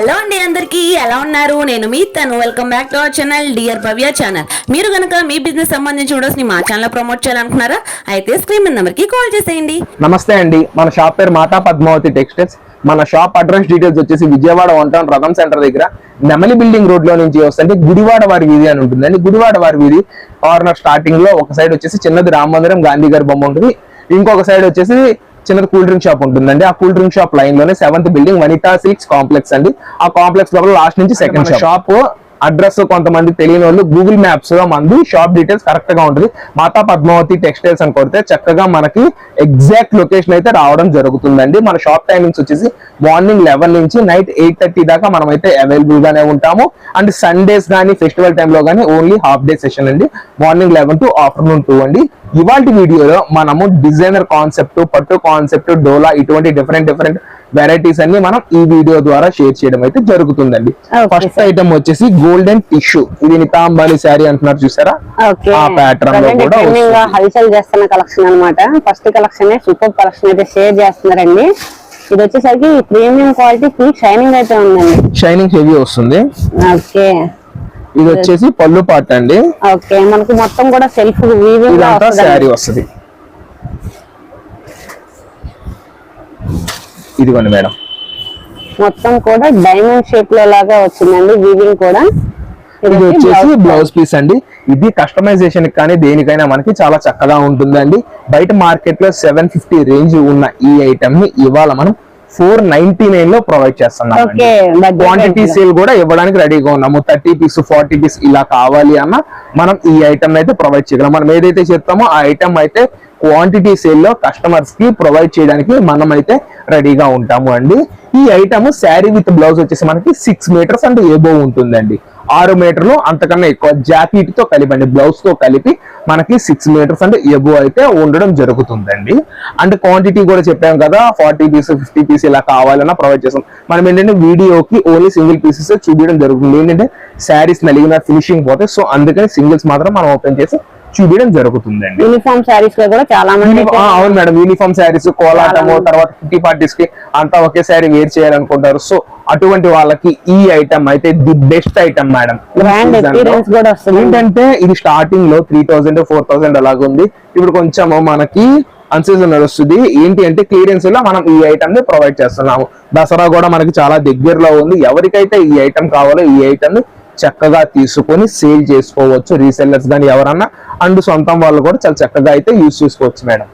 Hello అండి అందరికీ ఎలా ఉన్నారు? నేను మీ తను. Welcome back to our channel dear Bhavya channel మీరు కనుక మీ బిజినెస్ సంబంధించి వీడియోస్ని మా ఛానల్ ప్రమోట్ చేయాలనుకున్నారా అయితే స్క్రీన్ నెంబర్కి కాల్ చేసేయండి. నమస్తే అండి. మన షాప్ పేరు మాతా పద్మావతి టెక్స్టైల్స్ మన షాప్ అడ్రస్ డీటెయిల్స్ వచ్చేసి Vijayawada one town Ratham centre దగ్గర నెమలి బిల్డింగ్ రోడ్లో నుంచి వస్తుంటే గుడివాడ వారి వీధి అని ఉంటుందండి గుడివాడ వారి వీధి కార్నర్ స్టార్టింగ్లో ఒక సైడ్ వచ్చేసి చిన్నది రామ మందిరం గాంధీ గారి బొమ్మ ఉంటుంది. ఇంకొక సైడ్ వచ్చేసి చిన్నది కూల్ డ్రింక్ షాప్ ఉంటుందండి. ఆ కూల్ డ్రింక్ షాప్ లైన్లోనే seventh building Vanitha silks complex అండి. ఆ కాంప్లెక్స్ లోపల లాస్ట్ నుంచి సెకండ్ షాప్. అడ్రస్ కొంతమంది తెలియని వాళ్ళు గూగుల్ మ్యాప్స్లో మంది షాప్ డీటెయిల్స్ కరెక్ట్గా ఉంటుంది. మాతా పద్మావతి టెక్స్టైల్స్ అని కొడితే చక్కగా మనకి ఎగ్జాక్ట్ లొకేషన్ అయితే రావడం జరుగుతుందండి. మన షాప్ టైమింగ్స్ వచ్చేసి మార్నింగ్ లెవెన్ నుంచి నైట్ ఎయిట్ థర్టీ దాకా మనం అయితే అవైలబుల్ గానే ఉంటాము. అండ్ సండేస్ కానీ ఫెస్టివల్ టైంలో కానీ ఓన్లీ హాఫ్ డే సెషన్ అండి. Morning eleven to afternoon two అండి. ఇవాళ వీడియోలో మనము డిజైనర్ కాన్సెప్ట్ పట్టు కాన్సెప్ట్ డోలా ఇటువంటి డిఫరెంట్ డిఫరెంట్ వెరైటీస్ అన్ని మనం ఈ వీడియో ద్వారా షేర్ చేయడం అయితే జరుగుతుందండి. ఫస్ట్ ఐటమ్ వచ్చేసి గోల్డెన్ టిష్యూ ఇది నితాంబాలి శారీ అంటున్నారు చూసారా? ఆ pattern లో కూడా. హల్చల్ చేస్తున్న కలెక్షన్ అన్నమాట. ఫస్ట్ కలెక్షన్ సూపర్ కలెక్షన్ అయితే షేర్ చేస్తున్నారండి. ఇది వచ్చేసరికి ప్రీమియం క్వాలిటీ షైనింగ్ అయితే ఉందండి. షైనింగ్ హెవీ వస్తుంది. ఓకే ఇది వచ్చేసి పళ్ళు పాట అండి. ఓకే మనకు మొత్తం కూడా సెల్ఫ్ వీవింగ్ శారీ వస్తుంది. ఇదిగోండి మేడం. మొత్తం కూడా డైమండ్ షేప్లో లాగా వచ్చిందండి వీవింగ్ కూడా. ఇది ఇది వచ్చి వచ్చేసి బ్లౌజ్ పీస్ అండి. ఇది కస్టమైజేషన్ కానీ దేనికైనా మనకి చాలా చక్కగా ఉంటుందండి. బయట మార్కెట్లో సెవెన్ ఫిఫ్టీ రేంజ్ ఉన్న ఈ ఐటమ్ని ఇవాళ మనం ఫోర్ నైన్టీ నైన్లో ప్రొవైడ్ చేస్తున్నాం ఓకే budget క్వాంటిటీ. సేల్ కూడా ఇవ్వడానికి రెడీగా ఉన్నాము. థర్టీ పీస్ ఫార్టీ పీస్ ఇలా కావాలి అన్న మనం ఈ ఐటమ్ అయితే ప్రొవైడ్ చేయగలం. మనం ఏదైతే చెప్తామో ఆ ఐటమ్ అయితే క్వాంటిటీ సేల్లో కస్టమర్స్కి ప్రొవైడ్ చేయడానికి మనం అయితే రెడీగా ఉంటాము అండి. ఈ ఐటమ్ శారీ విత్ బ్లౌజ్ వచ్చేసి మనకి సిక్స్ మీటర్స్ అండ్ ఏబో ఉంటుందండి. ఆరు మీటర్లు అంతకన్నా ఎక్కువ జాకెట్తో కలిపి అండి బ్లౌజ్తో కలిపి మనకి సిక్స్ మీటర్స్ అంటే ఎబో అయితే ఉండడం జరుగుతుందండి. అండ్ క్వాంటిటీ కూడా చెప్పాం కదా ఫార్టీ పీస్ ఫిఫ్టీ పీస్ ఇలా కావాలన్నా ప్రొవైడ్ చేస్తాం. మనం ఏంటంటే వీడియోకి ఓన్లీ సింగిల్ పీసెస్ చూపించడం జరుగుతుంది. ఏంటంటే శారీస్ నలిగిన ఫినిషింగ్ పోతే సో అందుకని సింగిల్స్ మాత్రం మనం ఓపెన్ చేసి చూపించడం జరుగుతుందండి. యూనిఫామ్ శారీస్లో కూడా చాలా మంది అవును మేడం. యూనిఫామ్ శారీస్ కోలాటము తర్వాత కిట్టి పార్టీస్కి అంతా ఒకే శారీ వేర్ చేయాలనుకుంటారు. సో అటువంటి వాళ్ళకి ఈ ఐటమ్ అయితే ది బెస్ట్ ఐటమ్ మేడం. ఏంటంటే ఇది స్టార్టింగ్లో త్రీ థౌసండ్ ఫోర్ థౌసండ్ అలాగ ఉంది ఇప్పుడు కొంచెం మనకి అన్సీజన్ నడుస్తుంది ఏంటి అంటే క్లియరెన్స్లో మనం ఈ ఐటమ్ని ప్రొవైడ్ చేస్తున్నాము. దసరా కూడా మనకి చాలా దగ్గరలో ఉంది. ఎవరికైతే ఈ ఐటమ్ కావాలో ఈ ఐటమ్ని చక్కగా తీసుకొని సేల్ చేసుకోవచ్చు రీసెల్లర్స్ కానీ ఎవరన్నా. అండ్ సొంతం వాళ్ళు కూడా చాలా చక్కగా అయితే యూజ్ చేసుకోవచ్చు మేడం.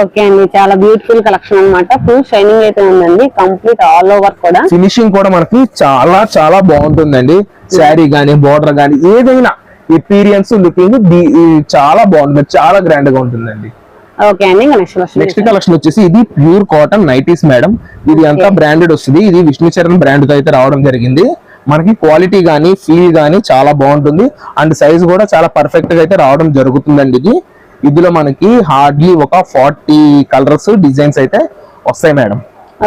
ఓకే అండి చాలా బ్యూటిఫుల్ కలెక్షన్ అన్నమాట. ఫుల్ షైనింగ్ అయితే ఉందండి కంప్లీట్ ఆల్ ఓవర్ కూడా. ఫినిషింగ్ కూడా మనకి చాలా చాలా బాగుంటుందండి. శారీ గానీ బోర్డర్ గానీ ఏదైనా ఎపీరియన్స్ లుకింగ్ చాలా బాగుంటుంది చాలా గ్రాండ్గా ఉంటుందండి. ఓకే అండి నెక్స్ట్ కలెక్షన్ వచ్చేసి ఇది ప్యూర్ కాటన్ నైటీస్ మేడం. ఇది అంతా బ్రాండెడ్ వస్తుంది. ఇది విష్ణు చరణ్ బ్రాండ్తో అయితే రావడం జరిగింది. మనకి క్వాలిటీ గానీ ఫీల్ గానీ చాలా బాగుంటుంది. అండ్ సైజ్ కూడా చాలా పర్ఫెక్ట్గా అయితే రావడం జరుగుతుందండి ఇది. ఇందులో మనకి హార్డ్లీ ఒక ఫార్టీ కలర్స్ డిజైన్స్ అయితే వస్తాయి మేడం.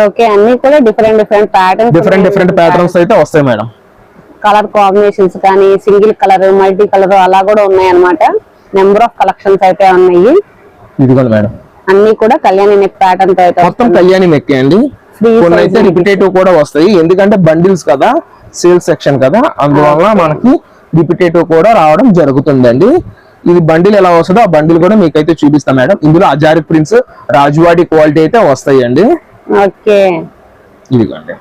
ఓకే అన్ని కూడా different different patterns different different patterns అయితే వస్తాయి మేడం. కలర్ కాంబినేషన్స్ కానీ సింగిల్ కలర్ మల్టీ కలర్ అలా కూడా ఉన్నాయి అన్నమాట నెంబర్ ఆఫ్ కలెక్షన్స్ అయితే ఉన్నాయి. ఇదిగోండి మేడం. అన్ని కూడా కళ్యాణి నెక్ ప్యాటర్న్తో అయితే మొత్తం కళ్యాణి మెక్కే అండి? కొన్ని అయితే. రిపిటేటివ్ కూడా వస్తాయి. ఎందుకంటే బండిల్స్ కదా సేల్స్ సెక్షన్ కదా అందువల్ల మనకి రిపిటేటివ్ కూడా రావడం జరుగుతుందండి. ఇది బండిల్ ఎలా వస్తుందో ఆ బండిల్ కూడా మీకైతే చూపిస్తాం మేడం. ఇందులో అజారి ప్రింట్స్ రాజువాడి క్వాలిటీ అయితే వస్తాయండి. వస్తాయి ఇదిగోండి.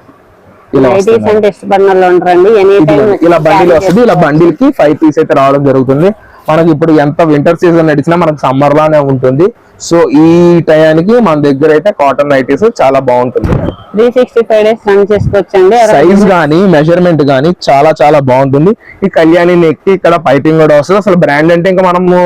ఇలా బండిల్ వస్తుంది. ఇలా బండిల్కి ఫైవ్ పీస్ అయితే రావడం జరుగుతుంది. మనకి ఇప్పుడు ఎంత వింటర్ సీజన్ నడిచినా మనకు సమ్మర్ లానే ఉంటుంది. సో ఈ టయానికి మన దగ్గర అయితే కాటన్ నైటీస్ చాలా బాగుంటుంది. Three sixty five days run చేసుకోవచ్చండి సైజ్ గానీ మెజర్మెంట్ గానీ చాలా చాలా బాగుంటుంది. ఈ కళ్యాణి నెక్ ఇక్కడ పైపింగ్ కూడా వస్తుంది. అసలు బ్రాండ్ అంటే ఇంకా మనము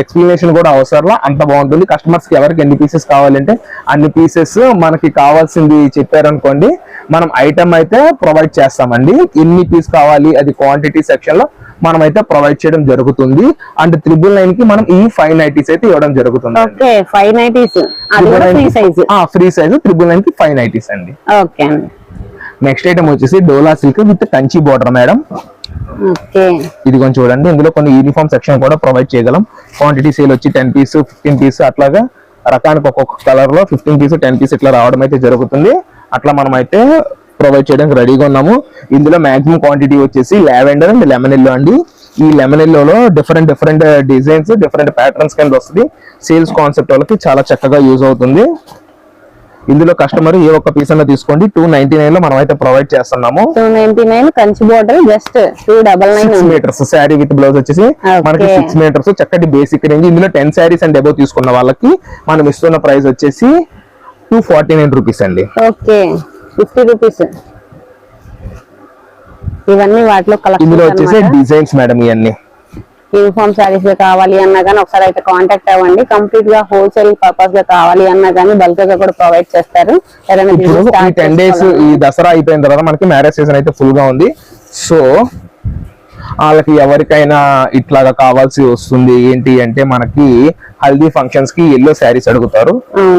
ఎక్స్ప్లెనేషన్ కూడా అవసరంలా అంత బాగుంటుంది. కస్టమర్స్కి ఎవరికి ఎన్ని పీసెస్ కావాలంటే అన్ని పీసెస్ మనకి కావాల్సింది చెప్పారనుకోండి. మనం ఐటమ్ అయితే ప్రొవైడ్ చేస్తామండి. ఎన్ని పీస్ కావాలి అది క్వాంటిటీ సెక్షన్లో మనం అయితే ప్రొవైడ్ చేయడం జరుగుతుంది. అండ్ త్రిబుల్ నైన్కి మనం ఈ ఫైవ్ నైటీస్ అయితే ఇవ్వడం జరుగుతుంది. ఫ్రీ సైజ్ త్రిబుల్ నైన్కి ఫైవ్ నైటీస్ అండి. నెక్స్ట్ ఐటమ్ వచ్చేసి Dola silk with Kanchi border madam ఇది కొంచెం చూడండి ఇందులో కొన్ని యూనిఫామ్ సెక్షన్ కూడా ప్రొవైడ్ చేయగలం. క్వాంటిటీ సేల్ వచ్చి టెన్ పీస్ ఫిఫ్టీన్ పీస్ అట్లాగా రకానికి ఒక్కొక్క కలర్లో ఫిఫ్టీన్ పీస్ టెన్ పీస్ ఇట్లా రావడం అయితే జరుగుతుంది. అట్లా మనం అయితే ప్రొవైడ్ చేయడానికి రెడీగా ఉన్నాము. ఇందులో మాక్సిమం క్వాంటిటీ వచ్చేసి లావెండర్ అండ్ లెమన్ ఎల్లో అండి. ఈ lemon ఎల్లోలో different different designs different patterns కింద వస్తుంది. సేల్స్ కాన్సెప్ట్ వాళ్ళకి చాలా చక్కగా యూజ్ అవుతుంది. ఇందులో కస్టమర్ ఏ ఒక్క పీస్ అన్న తీసుకోండి. టూ నైన్టీ నైన్లో మనం అయితే ప్రొవైడ్ చేస్తున్నాము two ninety nine Kanchi border just two double nine metres sari with blouse వచ్చేసి మనకి. సిక్స్ మీటర్స్ చక్కటి బేసిక్ రేంజ్ ఇందులో టెన్ శారీస్ అండ్ అబౌవ్ తీసుకున్న వాళ్ళకి మనం ఇస్తున్న ప్రైస్ వచ్చేసి టూ ఫార్టీ నైన్ రూపీస్ అండి. Okay fifty rupees. ఇవన్నీ వాటిలో ఇందులో వచ్చేసి డిజైన్స్ మేడం ఇవన్నీ యూనిఫామ్ సారీస్ కావాలి అన్నా కానీ ఒకసారి అయితే కాంటాక్ట్ అవ్వండి. కంప్లీట్గా హోల్సేల్ పర్పస్గా కావాలి అన్నా కానీ బల్క్గా కూడా ప్రొవైడ్ చేస్తారు. టెన్ డేస్ ఈ దసరా అయిపోయిన తర్వాత మనకి మ్యారేజ్ సీజన్ అయితే ఫుల్గా ఉంది. సో వాళ్ళకి ఎవరికైనా ఇట్లాగా కావాల్సి వస్తుంది ఏంటి అంటే మనకి హల్దీ ఫంక్షన్స్కి ఎల్లో శారీస్ అడుగుతారు.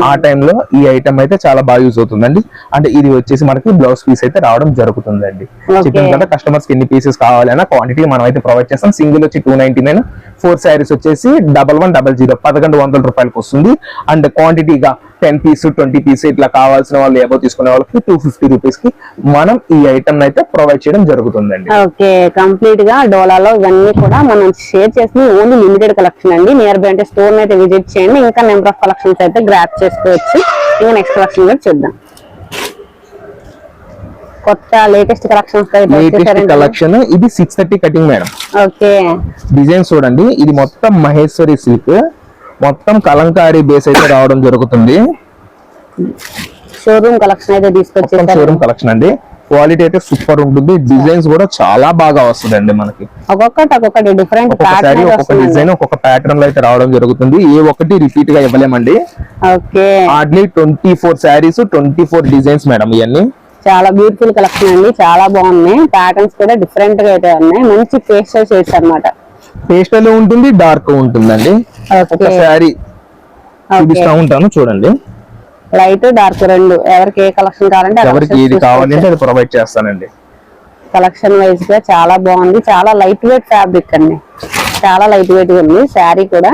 ఆ టైంలో ఈ ఐటమ్ అయితే చాలా బాగా యూజ్ అవుతుందండి. అంటే ఇది వచ్చేసి మనకి బ్లౌజ్ పీస్ అయితే రావడం జరుగుతుందండి. చెప్పిన కదా కస్టమర్స్కి ఎన్ని పీసెస్ కావాలన్నా క్వాంటిటీ మనం అయితే ప్రొవైడ్ చేస్తాం. సింగిల్ వచ్చి two ninety nine four saris వచ్చేసి డబల్ వన్ డబల్ జీరో పదకొండు వందల రూపాయలకి వస్తుంది. అండ్ క్వాంటిటీగా టెన్ పీస్ ట్వంటీ పీస్ ఇట్లా కావాల్సిన వాళ్ళు ఏవో తీసుకునే వాళ్ళకి టూ ఫిఫ్టీ రూపీస్కి మనం ఈ ఐటమ్ అయితే ప్రొవైడ్ చేయడం జరుగుతుందండి. ఓకే కంప్లీట్గా డోలాలో ఇవన్నీ కూడా మనం షేర్ చేసిన ఓన్లీ లిమిటెడ్ కలెక్షన్ అండి. నియర్ బై అంటే స్టోర్ అయితే విజిట్ చేయండి. ఇంకా నెంబర్ ఆఫ్ కలెక్షన్స్ అయితే గ్రాప్ చేసుకోవచ్చు. ఇంకా నెక్స్ట్ కలెక్షన్ కూడా చూద్దాం. కొత్త లేటెస్ట్ కలెక్షన్స్ లేటెస్ట్ కలెక్షన్ ఇది six thirty cutting madam. Okay. Design చూడండి. ఇది మొత్తం మహేశ్వరి సిల్క్ మొత్తం కలంకారీ బేస్ అయితే రావడం జరుగుతుంది. షోరూమ్ కలెక్షన్ అయితే మొత్తం తీసుకొచ్చేసారు షోరూమ్ కలెక్షన్ అండి. క్వాలిటీ అయితే సూపర్ ఉంటుంది. డిజైన్స్ కూడా చాలా బాగా వస్తుందండి మనకి. ఒక్కొక్కటి ఒక్కొక్కటి డిఫరెంట్ ఒక్కొక్క డిజైన్ ఒక్కొక్క ప్యాటర్న్లో అయితే రావడం జరుగుతుంది. ఏ ఒక్కటి రిపీట్గా ఇవ్వలేమండి. Okay. Hardly twenty four saris twenty four designs madam ఇవన్నీ చాలా బ్యూటిఫుల్ కలెక్షన్ అండి. చాలా బాగున్నాయి. ప్యాటర్న్స్ కూడా డిఫరెంట్గా అయితే ఉన్నాయి. మంచి పేస్టల్ షేడ్స్ అన్నమాట. పేస్టల్ ఉంటుంది డార్క్ ఉంటుందండి. ఒక శారీ చూపిస్తా ఉంటాను చూడండి. లైట్ డార్క్ రెండు. ఎవరికి ఏ కలెక్షన్ కావాలంటే ఎవరికి ఏది కావాలంటే అది ప్రొవైడ్ చేస్తానండి. కలెక్షన్ వైజ్గా చాలా బాగుంది. చాలా లైట్ వెయిట్ ఫ్యాబ్రిక్ అండి. చాలా లైట్ వెయిట్ ఉంది. శారీ కూడా.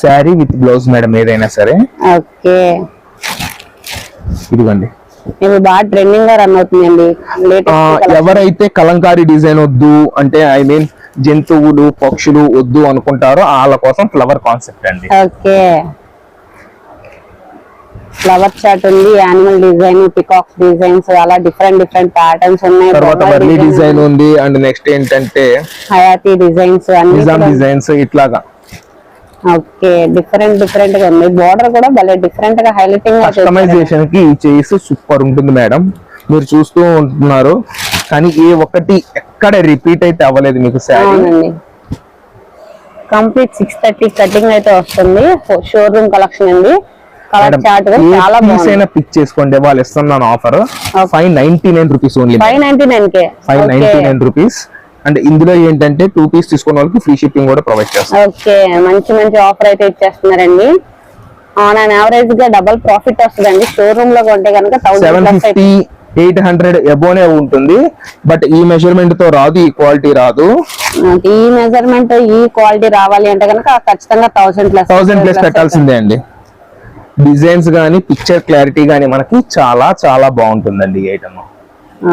శారీ విత్ బ్లౌజ్ మేడం ఏదైనా సరే. ఓకే. ఇదిగోండి. ఇది బాగా ట్రెండింగ్గా రన్ అవుతుందండి. ఎవరైతే కలంకారీ డిజైన్ వద్దు అంటే ఐ మీన్ జంతువులు పక్షులు వద్దు అనుకుంటారో వాళ్ళ కోసం ఫ్లవర్ కాన్సెప్ట్ అండి. ఓకే. ఫ్లవర్ చాట్ ఉంది యానిమల్ డిజైన్ పికాక్స్ డిజైన్స్ అలా డిఫరెంట్ డిఫరెంట్ ప్యాటర్న్స్ ఉన్నాయి. తర్వాత design డిజైన్ ఉంది. అండ్ నెక్స్ట్ ఏంటంటే హయాతి డిజైన్స్ అన్ని నిజాం డిజైన్స్ ఇట్లాగా. ఓకే డిఫరెంట్ డిఫరెంట్గా ఉంది బోర్డర్ కూడా భలే డిఫరెంట్గా హైలైటింగ్ కస్టమైజేషన్కి ఈ చేసి సూపర్ ఉంటుంది మేడం మీరు చూస్తూ ఉంటున్నారు కానీ ఏ ఒక్కటి ఎక్కడ రిపీట్ అయితే అవ్వలేదు మీకు sari. Complete six thirty cutting అయితే వస్తుంది. షోరూమ్ కలెక్షన్ అండి. పిక్ చేసుకోండి. వాళ్ళు ఇస్తున్నాను offer five ninety nine rupees only five ninety nine K. Five ninety nine rupees and ఇందులో ఏంటంటే టూ పీస్ తీసుకున్న వాళ్ళకి ఫ్రీ షిప్పింగ్ కూడా ప్రొవైడ్ ఓకే మంచి మంచి ఆఫర్ అయితే ఇచ్చేస్తున్నారండి. ఆన్ అండ్ యావరేజ్గా డబల్ ప్రాఫిట్ వస్తుందండి. షోరూమ్లో కొంటే కనుక థౌసండ్ ఎయిట్ హండ్రెడ్ ఎబోనే ఉంటుంది. బట్ ఈ మెజర్మెంట్తో రాదు ఈ క్వాలిటీ రాదు. ఈ మెజర్మెంట్ ఈ క్వాలిటీ రావాలి అంటే కనుక ఖచ్చితంగా థౌసండ్ ప్లస్ థౌసండ్ ప్లస్ పెట్టాల్సిందే అండి. డిజైన్స్ గానీ పిక్చర్ క్లారిటీ గానీ మనకి చాలా చాలా బాగుంటుందండి ఈ ఐటమ్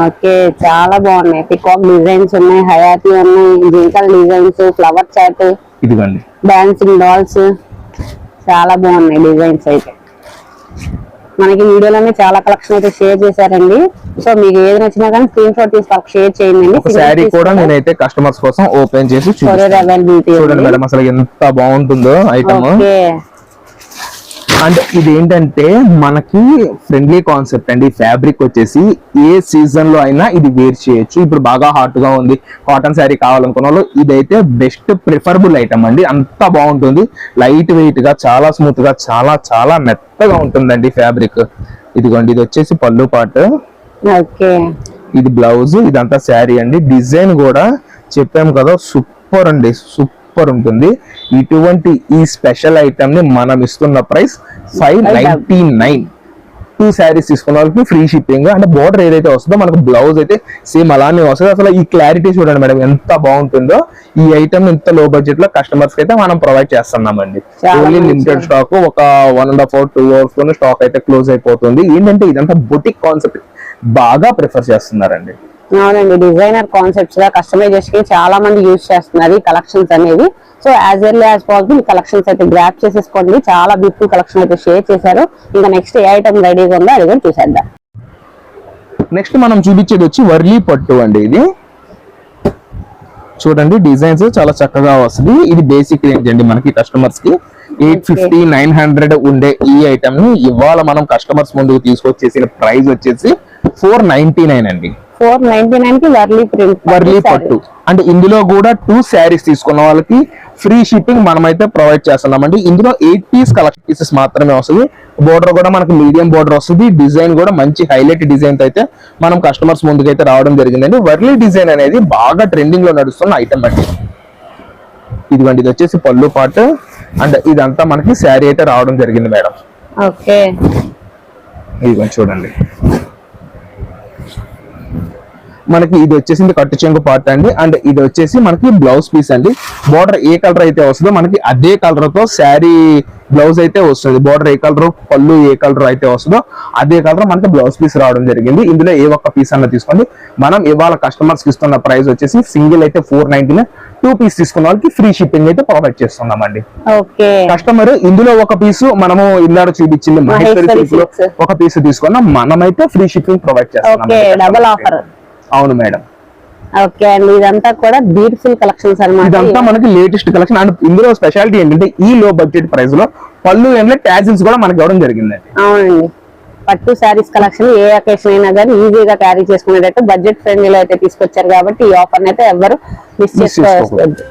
ఓకే చాలా బాగున్నాయి. పికాక్ డిజైన్స్ ఉన్నాయి హయాతి ఉన్నాయి జింకల్ డిజైన్స్ ఫ్లవర్ చాట్ ఇదిగోండి. డాన్సింగ్ డాల్స్ చాలా బాగున్నాయి డిజైన్స్ అయితే. మనకి వీడియోలోనే చాలా కలెక్షన్ అయితే షేర్ చేశారండి. సో మీకు ఏది నచ్చినా కానీ స్క్రీన్ షాట్ తీసి వాళ్ళకి షేర్ చేయండి ఒక శారీ కూడా నేనైతే కస్టమర్స్ కోసం ఓపెన్ చేసి చూడండి మేడం అసలు ఎంత బాగుంటుందో ఐటమ్ అండ్ ఇది ఏంటంటే మనకి ఫ్రెండ్లీ కాన్సెప్ట్ అండి. ఫ్యాబ్రిక్ వచ్చేసి ఏ సీజన్లో అయినా ఇది వేర్ చేయొచ్చు. ఇప్పుడు బాగా హాట్గా ఉంది. కాటన్ శారీ కావాలనుకున్న వాళ్ళు ఇదైతే బెస్ట్ ప్రిఫరబుల్ ఐటమ్ అండి. అంత బాగుంటుంది. లైట్ వెయిట్గా చాలా స్మూత్గా చాలా చాలా మెత్తగా ఉంటుందండి ఫ్యాబ్రిక్ ఇదిగోండి ఇది వచ్చేసి పళ్ళు పాటు. ఓకే. ఇది బ్లౌజ్ ఇదంతా శారీ అండి. డిజైన్ కూడా చెప్పాము కదా సూపర్ అండి. సూపర్ ఉంటుంది. ఇటువంటి ఈ స్పెషల్ ఐటమ్ని మనం ఇస్తున్న price five ninety nine two saris తీసుకున్న వాళ్ళకి ఫ్రీ షిప్పింగ్ అంటే బోర్డర్ ఏదైతే వస్తుందో మనకు బ్లౌజ్ అయితే సేమ్ అలానే వస్తుంది. అసలు ఈ క్లారిటీ చూడండి మేడం ఎంత బాగుంటుందో. ఈ ఐటమ్ ఇంత లో బడ్జెట్లో కస్టమర్స్ అయితే మనం ప్రొవైడ్ చేస్తున్నామండి. ఓన్లీ. లిమిటెడ్ స్టాక్ ఒక one and half hour two అవర్స్లోనే stock అయితే క్లోజ్ అయిపోతుంది. ఏంటంటే ఇదంతా బొటిక్ కాన్సెప్ట్ బాగా ప్రిఫర్ చేస్తున్నారండి. అవునండి డిజైనర్ కాన్సెప్ట్స్గా కస్టమైజేషన్కి చాలా మంది యూజ్ చేస్తున్నారు ఈ కలెక్షన్స్ అనేవి. So as early as possible collections అయితే గ్రాప్ చేసేసుకోండి. చాలా బ్యూటిఫుల్ కలెక్షన్ అయితే షేర్ చేశారు. ఇంకా నెక్స్ట్ ఏ ఐటమ్ రెడీగా ఉందో అది కూడా చూసేద్దాం. నెక్స్ట్ మనం చూపించేది వచ్చి వర్లీ పట్టు అండి ఇది. చూడండి డిజైన్స్ చాలా చక్కగా వస్తుంది. ఇది బేసిక్ రేంజ్ అండి మనకి కస్టమర్స్కి. ఎయిట్ ఫిఫ్టీ నైన్ హండ్రెడ్ ఉండే ఈ ఐటమ్ని ఇవాళ మనం కస్టమర్స్ ముందుకు తీసుకొచ్చేసిన ప్రైస్ వచ్చేసి ఫోర్ నైన్టీ నైన్ అండి. ఫోర్ నైన్టీ నైన్కి వర్లీ ప్రింట్ వర్లీ పట్టు. అంటే ఇందులో కూడా టూ శారీస్ తీసుకున్న వాళ్ళకి ఫ్రీ షిప్పింగ్ మనమైతే ప్రొవైడ్ చేస్తున్నామండి. ఇందులో ఎయిట్ పీస్ కలెక్షన్ పీసెస్ మాత్రమే వస్తుంది. బోర్డర్ కూడా మనకి మీడియం బోర్డర్ వస్తుంది. డిజైన్ కూడా మంచి హైలైట్ డిజైన్ అయితే మనం కస్టమర్స్ ముందుకైతే రావడం జరిగిందండి. వర్లీ డిజైన్ అనేది బాగా ట్రెండింగ్లో నడుస్తున్న ఐటమ్ అండి. ఇదిగోండి ఇది వచ్చేసి పళ్ళు పాటు అండ్ ఇదంతా మనకి శారీ అయితే రావడం జరిగింది మేడం. ఓకే. ఇదిగోండి చూడండి. మనకి ఇది వచ్చేసింది కట్టు చెంగు పార్ట్ అండి. అండ్ ఇది వచ్చేసి మనకి బ్లౌజ్ పీస్ అండి. బోర్డర్ ఏ కలర్ అయితే వస్తుందో మనకి అదే కలర్తో శారీ బ్లౌజ్ అయితే వస్తుంది. బోర్డర్ ఏ కలర్ పళ్ళు ఏ కలర్ అయితే వస్తుందో అదే కలర్ మనకి బ్లౌజ్ పీస్ రావడం జరిగింది. ఇందులో ఏ ఒక్క పీస్ అన్న తీసుకోండి. మనం ఇవాళ కస్టమర్స్కి ఇస్తున్న ప్రైస్ వచ్చేసి సింగిల్ అయితే ఫోర్ నైన్టీ టూ పీస్ తీసుకున్న వాళ్ళకి ఫ్రీ షిప్పింగ్ అయితే ప్రొవైడ్ చేస్తున్నామండి. కస్టమర్ ఇందులో ఒక పీసు మనము ఇందాక చూపించింది మహేశ్వరి. ఒక పీస్ తీసుకున్నాం మనమైతే ఫ్రీ షిప్పింగ్ ప్రొవైడ్ చేస్తున్నాం ఆఫర్ అవును మేడం. ఓకే అండి ఇదంతా కూడా బ్యూటిఫుల్ కలెక్షన్స్ ఇదంతా అనమాట మనకి లేటెస్ట్ కలెక్షన్ అండ్ ఇందులో స్పెషాలిటీ ఏంటంటే ఈ లో బడ్జెట్ ప్రైస్లో పళ్ళు ఏంటంటే ట్యాజిల్స్ కూడా మనకి ఇవ్వడం జరిగిందండి అవునండి. పట్టు శారీస్ కలెక్షన్ ఏ అకేషన్ అయినా కానీ ఈజీగా క్యారీ చేసుకునేటట్టు బడ్జెట్ ఫ్రెండ్లీలో అయితే తీసుకొచ్చారు కాబట్టి ఈ ఆఫర్ అయితే ఎవరు మిస్ చేసుకోవద్దు.